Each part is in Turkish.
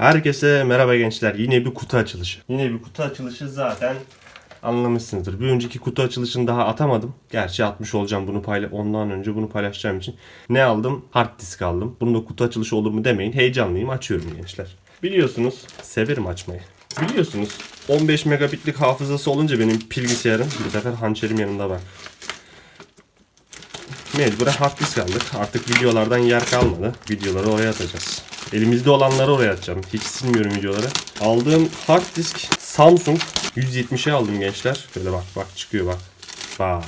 Herkese merhaba gençler. Yine bir kutu açılışı. Yine bir kutu açılışı zaten anlamışsınızdır. Bir önceki kutu açılışını daha atamadım. Gerçi atmış olacağım bunu payla ondan önce bunu paylaşacağım için. Ne aldım? Hard disk aldım. Bunun da kutu açılışı olur mu demeyin. Heyecanlıyım. Açıyorum gençler. Biliyorsunuz severim açmayı. Biliyorsunuz 15 megabitlik hafızası olunca benim bilgisayarım bir sefer hançerim yanında bak. Mecburen hard disk aldık. Artık videolardan yer kalmadı. Videoları oraya atacağız. Elimizde olanları oraya atacağım. Hiç silmiyorum videoları. Aldığım hard disk Samsung 170'e aldım gençler. Böyle bak bak çıkıyor bak. Bak.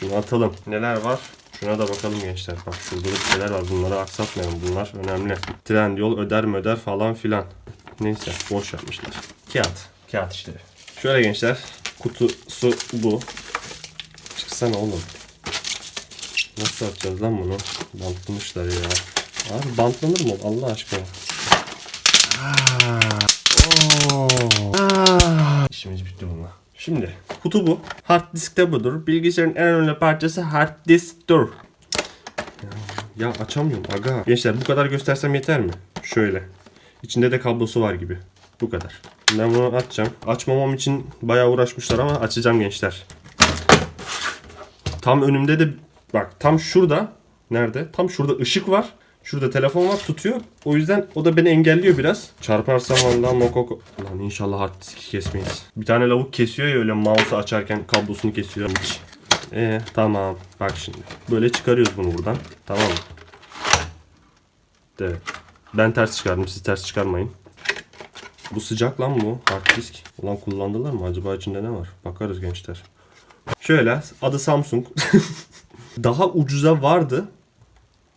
Şunu atalım. Neler var? Şuna da bakalım gençler. Bak şurada bir şeyler var. Bunları aksatmayalım. Bunlar önemli. Trendyol öder mi öder falan filan. Neyse boş yapmışlar. Kağıt. Kağıt işte. Şöyle gençler. Kutusu bu. Çıksana oğlum. Nasıl atacağız lan bunu? Bantlamışlar ya. Abi bantlanır mı Allah aşkına? İşimiz bitti bununla. Şimdi kutu bu. Hard diskte budur. Bilgisayarın en önemli parçası hard disktir. Ya, ya açamıyorum aga. Gençler bu kadar göstersem yeter mi? Şöyle. İçinde de kablosu var gibi. Bu kadar. Ben bunu açacağım. Açmamam için bayağı uğraşmışlar ama açacağım gençler. Tam önümde de bak tam şurada nerede? Tam şurada ışık var. Şurada telefon var tutuyor. O yüzden o da beni engelliyor biraz. Çarparsam Allah mokoko. Lan inşallah hard diski kesmeyiz. Bir tane lavuk kesiyor ya öyle mouse'u açarken kablosunu kesiyor. Hiç. Ee, tamam. Bak şimdi. Böyle çıkarıyoruz bunu buradan. Tamam mı? Evet. Ben ters çıkardım. Siz ters çıkarmayın. Bu sıcak lan bu. Hard disk. Ulan kullandılar mı? Acaba içinde ne var? Bakarız gençler. Şöyle adı Samsung. Daha ucuza vardı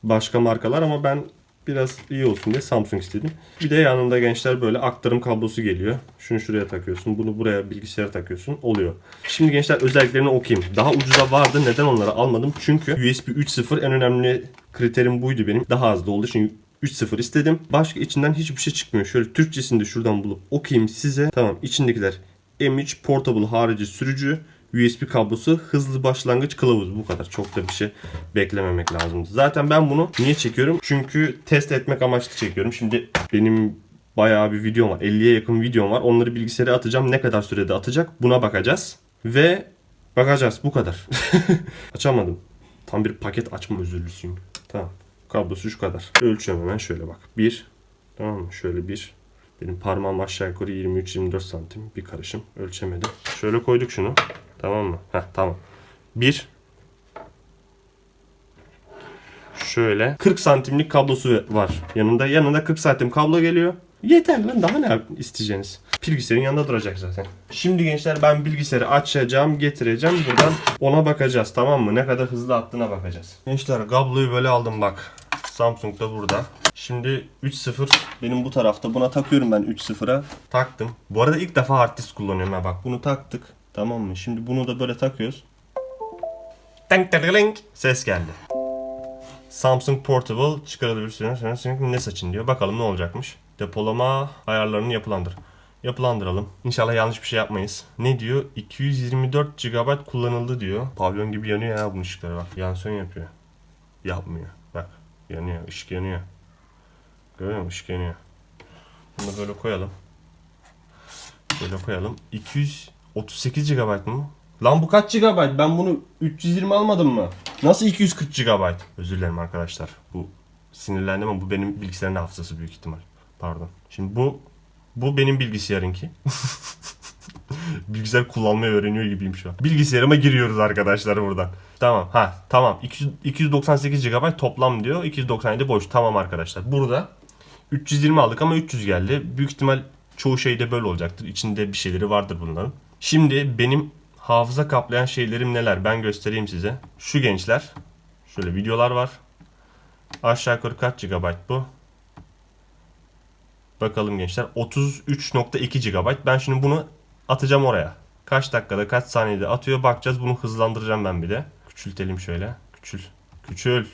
başka markalar ama ben biraz iyi olsun diye Samsung istedim. Bir de yanında gençler böyle aktarım kablosu geliyor. Şunu şuraya takıyorsun, bunu buraya bilgisayara takıyorsun. Oluyor. Şimdi gençler özelliklerini okuyayım. Daha ucuza vardı. Neden onları almadım? Çünkü USB 3.0 en önemli kriterim buydu benim. Daha az da olduğu için 3.0 istedim. Başka içinden hiçbir şey çıkmıyor. Şöyle Türkçesini de şuradan bulup okuyayım size. Tamam içindekiler M3 Portable harici sürücü, USB kablosu, hızlı başlangıç kılavuzu. Bu kadar. Çok da bir şey beklememek lazım. Zaten ben bunu niye çekiyorum? Çünkü test etmek amaçlı çekiyorum. Şimdi benim bayağı bir videom var. 50'ye yakın videom var. Onları bilgisayara atacağım. Ne kadar sürede atacak? Buna bakacağız. Ve bakacağız. Bu kadar. Açamadım. Tam bir paket açma özürlüsüyüm. Tamam. Kablosu şu kadar. Ölçüyorum hemen şöyle bak. Bir. Tamam mı? Şöyle bir. Benim parmağım aşağı yukarı 23-24 santim. Bir karışım. Ölçemedim. Şöyle koyduk şunu. Tamam mı? Heh tamam. Bir. Şöyle 40 santimlik kablosu var yanında. Yanında 40 santim kablo geliyor. Yeter lan daha ne isteyeceğiniz? Bilgisayarın yanında duracak zaten. Şimdi gençler ben bilgisayarı açacağım, getireceğim. Buradan ona bakacağız tamam mı? Ne kadar hızlı attığına bakacağız. Gençler kabloyu böyle aldım bak. Samsung da burada. Şimdi 3.0 benim bu tarafta. Buna takıyorum ben 3.0'a. Taktım. Bu arada ilk defa hard disk kullanıyorum ha bak. Bunu taktık. Tamam mı? Şimdi bunu da böyle takıyoruz. Ses geldi. Samsung Portable çıkarılabilir. Ne saçın diyor. Bakalım ne olacakmış. Depolama ayarlarını yapılandır. Yapılandıralım. İnşallah yanlış bir şey yapmayız. Ne diyor? 224 GB kullanıldı diyor. Pavyon gibi yanıyor ya bunun ışıkları bak. Yansön yapıyor. Yapmıyor. Bak yanıyor. ışık yanıyor. Görüyor musun? Işık yanıyor. Bunu böyle koyalım. Böyle koyalım. 238 GB mı? Lan bu kaç GB? Ben bunu 320 almadım mı? Nasıl 240 GB? Özür dilerim arkadaşlar. Bu sinirlendim ama bu benim bilgisayarın hafızası büyük ihtimal. Pardon. Şimdi bu bu benim bilgisayarınki. Bilgisayar kullanmayı öğreniyor gibiyim şu an. Bilgisayarıma giriyoruz arkadaşlar buradan. Tamam. Ha tamam. 200, 298 GB toplam diyor. 297 boş. Tamam arkadaşlar. Burada 320 aldık ama 300 geldi. Büyük ihtimal çoğu şeyde böyle olacaktır. İçinde bir şeyleri vardır bunların. Şimdi benim hafıza kaplayan şeylerim neler? Ben göstereyim size. Şu gençler. Şöyle videolar var. Aşağı yukarı kaç GB bu? Bakalım gençler. 33.2 GB. Ben şimdi bunu atacağım oraya. Kaç dakikada kaç saniyede atıyor bakacağız. Bunu hızlandıracağım ben bir de. Küçültelim şöyle. Küçül. Küçül.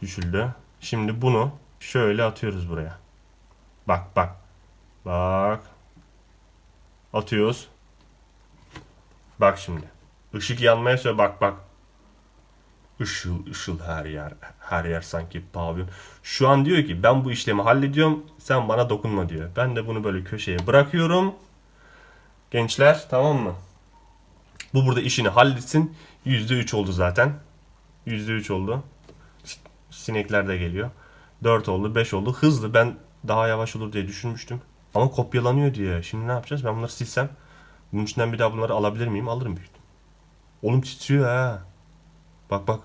Küçüldü. Şimdi bunu şöyle atıyoruz buraya. Bak bak. Bak. Atıyoruz. Bak şimdi. Işık yanmaya söyle bak bak. Işıl ışıl her yer. Her yer sanki pavyon. Şu an diyor ki ben bu işlemi hallediyorum. Sen bana dokunma diyor. Ben de bunu böyle köşeye bırakıyorum. Gençler tamam mı? Bu burada işini halletsin. %3 oldu zaten. %3 oldu. Sinekler de geliyor. 4 oldu, 5 oldu. Hızlı. Ben daha yavaş olur diye düşünmüştüm. Ama kopyalanıyor diye. Şimdi ne yapacağız? Ben bunları silsem. Bunun içinden bir daha bunları alabilir miyim? Alırım büyük. Oğlum titriyor ha. Bak bak.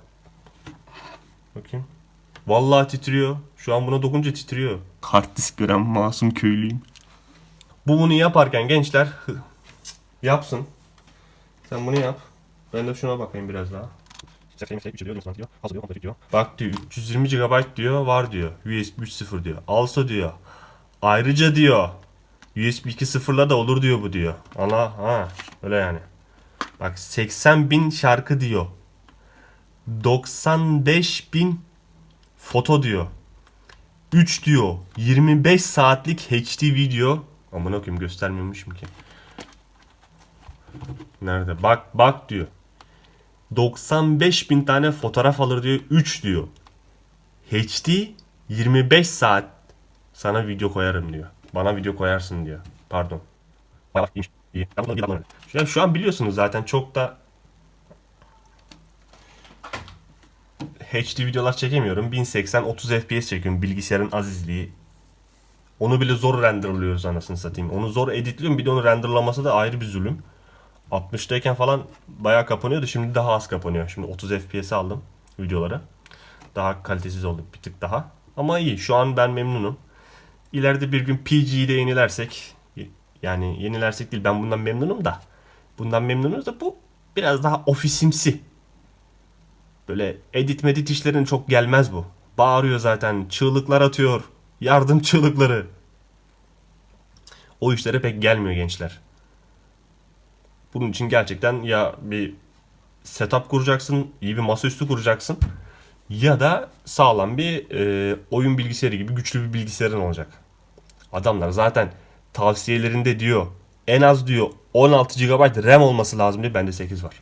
Bakayım. Vallahi titriyor. Şu an buna dokunca titriyor. Hard disk gören masum köylüyüm. Bu bunu yaparken gençler yapsın. Sen bunu yap. Ben de şuna bakayım biraz daha. Bak diyor 320 GB diyor var diyor. USB 3.0 diyor. Also diyor. Ayrıca diyor. USB 2.0'la da olur diyor bu diyor. Ana ha öyle yani. Bak 80 bin şarkı diyor. 95 bin foto diyor. 3 diyor. 25 saatlik HD video. Aman okuyayım göstermiyormuşum ki. Nerede? Bak bak diyor. 95 bin tane fotoğraf alır diyor. 3 diyor. HD 25 saat sana video koyarım diyor. Bana video koyarsın diyor. Pardon. Bir anlamadım. Şu an, biliyorsunuz zaten çok da HD videolar çekemiyorum. 1080 30 FPS çekiyorum bilgisayarın azizliği. Onu bile zor renderlıyoruz anasını satayım. Onu zor editliyorum bir de onu renderlaması da ayrı bir zulüm. 60'tayken falan bayağı kapanıyordu. Şimdi daha az kapanıyor. Şimdi 30 FPS aldım videoları. Daha kalitesiz oldu bir tık daha. Ama iyi. Şu an ben memnunum. İleride bir gün PG'yi yenilersek yani yenilersek değil ben bundan memnunum da bundan memnunuz da bu biraz daha ofisimsi. Böyle edit medit işlerin çok gelmez bu. Bağırıyor zaten. Çığlıklar atıyor. Yardım çığlıkları. O işlere pek gelmiyor gençler. Bunun için gerçekten ya bir setup kuracaksın, iyi bir masaüstü kuracaksın ya da sağlam bir e, oyun bilgisayarı gibi güçlü bir bilgisayarın olacak. Adamlar zaten tavsiyelerinde diyor en az diyor 16 GB RAM olması lazım diyor. Bende 8 var.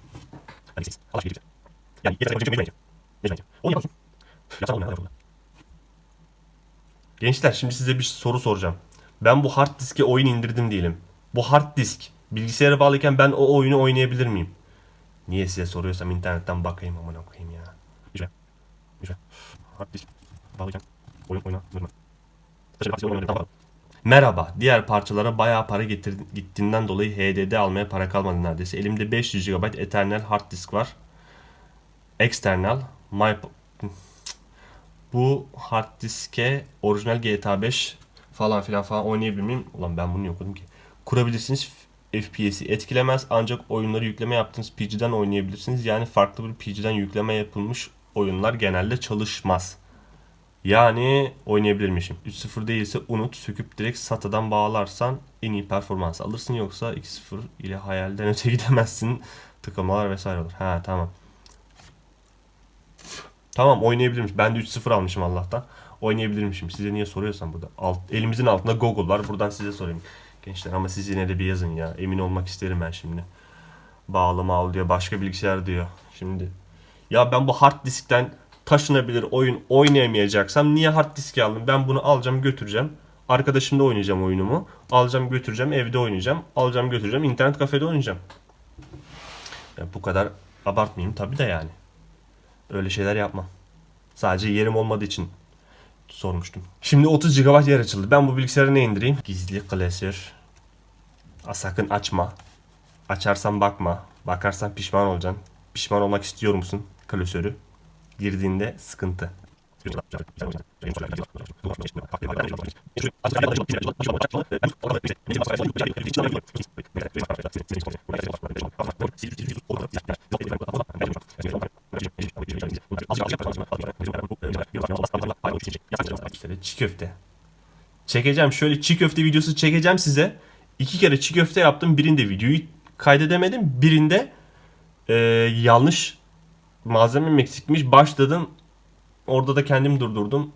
Bende 8. Allah aşkına Yani yeter mecbur Mecbur Onu yapalım. Yapsana olmayan yapalım. Gençler şimdi size bir soru soracağım. Ben bu hard diske oyun indirdim diyelim. Bu hard disk bilgisayara bağlıyken ben o oyunu oynayabilir miyim? Niye size soruyorsam internetten bakayım amına koyayım ya. Güzel. Güzel. Hard disk bağlıyken oyun oynanır mı? Taşıma taksiye oyun oynanır mı? Merhaba. Diğer parçalara bayağı para getir gittiğinden dolayı HDD almaya para kalmadı neredeyse. Elimde 500 GB Eternal hard disk var. External. My... Bu hard diske orijinal GTA 5 falan filan falan oynayabilir miyim? Ulan ben bunu niye okudum ki? Kurabilirsiniz. FPS'i etkilemez ancak oyunları yükleme yaptığınız PC'den oynayabilirsiniz. Yani farklı bir PC'den yükleme yapılmış oyunlar genelde çalışmaz. Yani oynayabilirmişim. 3.0 değilse unut. Söküp direkt SATA'dan bağlarsan en iyi performans alırsın. Yoksa 2.0 ile hayalden öte gidemezsin. Tıklamalar vesaire olur. Ha tamam. Tamam oynayabilirmiş. Ben de 3.0 almışım Allah'tan. Oynayabilirmişim. Size niye soruyorsam burada. Alt, elimizin altında Google var. Buradan size sorayım. Gençler ama siz yine de bir yazın ya. Emin olmak isterim ben şimdi. Bağlama al diyor. Başka bilgisayar diyor. Şimdi. Ya ben bu hard diskten taşınabilir oyun oynayamayacaksam niye hard diski aldım? Ben bunu alacağım götüreceğim. Arkadaşımda oynayacağım oyunumu. Alacağım götüreceğim evde oynayacağım. Alacağım götüreceğim internet kafede oynayacağım. Ya bu kadar abartmayayım tabii de yani. Öyle şeyler yapmam. Sadece yerim olmadığı için sormuştum. Şimdi 30 GB yer açıldı. Ben bu bilgisayarı ne indireyim? Gizli klasör. Aa, sakın açma. Açarsan bakma. Bakarsan pişman olacaksın. Pişman olmak istiyor musun klasörü? Girdiğinde sıkıntı. İşte çiğ köfte. Çekeceğim şöyle çiğ köfte videosu çekeceğim size. İki kere çiğ köfte yaptım. Birinde videoyu kaydedemedim. Birinde e, yanlış malzemem eksikmiş. Başladım. Orada da kendim durdurdum.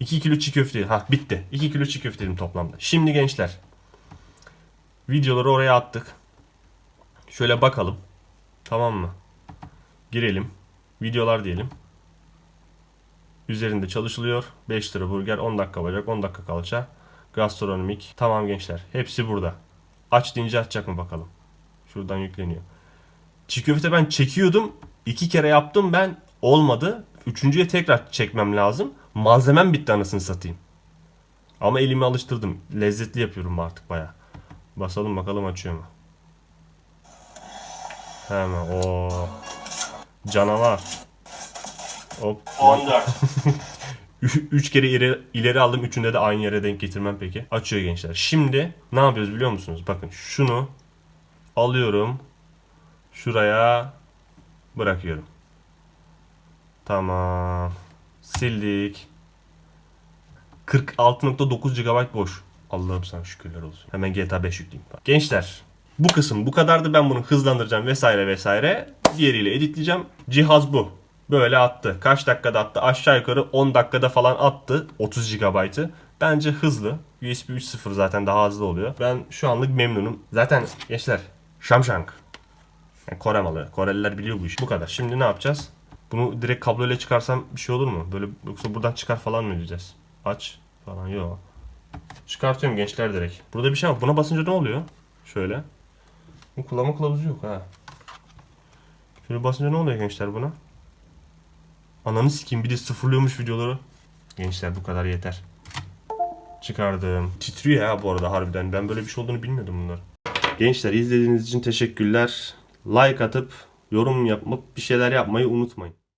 2 kilo çiğ köfte. Ha bitti. 2 kilo çiğ köfte yedim toplamda. Şimdi gençler. Videoları oraya attık. Şöyle bakalım. Tamam mı? Girelim. Videolar diyelim. Üzerinde çalışılıyor. 5 lira burger, 10 dakika bacak, 10 dakika kalça. Gastronomik. Tamam gençler. Hepsi burada. Aç deyince açacak mı bakalım. Şuradan yükleniyor. Çiğ köfte ben çekiyordum. İki kere yaptım ben. Olmadı. Üçüncüye tekrar çekmem lazım. Malzemem bitti anasını satayım. Ama elimi alıştırdım. Lezzetli yapıyorum artık baya. Basalım bakalım açıyor mu? Hemen o canavar. Hop. 14. Ü- Üç kere ileri, ileri aldım. Üçünde de aynı yere denk getirmem peki. Açıyor gençler. Şimdi ne yapıyoruz biliyor musunuz? Bakın şunu alıyorum. Şuraya bırakıyorum. Tamam. Sildik. 46.9 GB boş. Allah'ım sana şükürler olsun. Hemen GTA 5 yükleyeyim. Gençler bu kısım bu kadardı. Ben bunu hızlandıracağım vesaire vesaire. Diğeriyle editleyeceğim. Cihaz bu. Böyle attı. Kaç dakikada attı? Aşağı yukarı 10 dakikada falan attı. 30 GB'ı. Bence hızlı. USB 3.0 zaten daha hızlı oluyor. Ben şu anlık memnunum. Zaten gençler Samsung. Yani Kore malı. Koreliler biliyor bu işi. Bu kadar. Şimdi ne yapacağız? Bunu direkt kabloyla çıkarsam bir şey olur mu? Böyle yoksa buradan çıkar falan mı diyeceğiz? Aç falan yok. Çıkartıyorum gençler direkt. Burada bir şey var. Buna basınca ne oluyor? Şöyle. Bu kullanma kılavuzu yok ha. Şöyle basınca ne oluyor gençler buna? Ananı sikeyim bir de sıfırlıyormuş videoları. Gençler bu kadar yeter. Çıkardım. Titriyor ya bu arada harbiden. Ben böyle bir şey olduğunu bilmiyordum bunlar. Gençler izlediğiniz için teşekkürler. Like atıp yorum yapıp bir şeyler yapmayı unutmayın.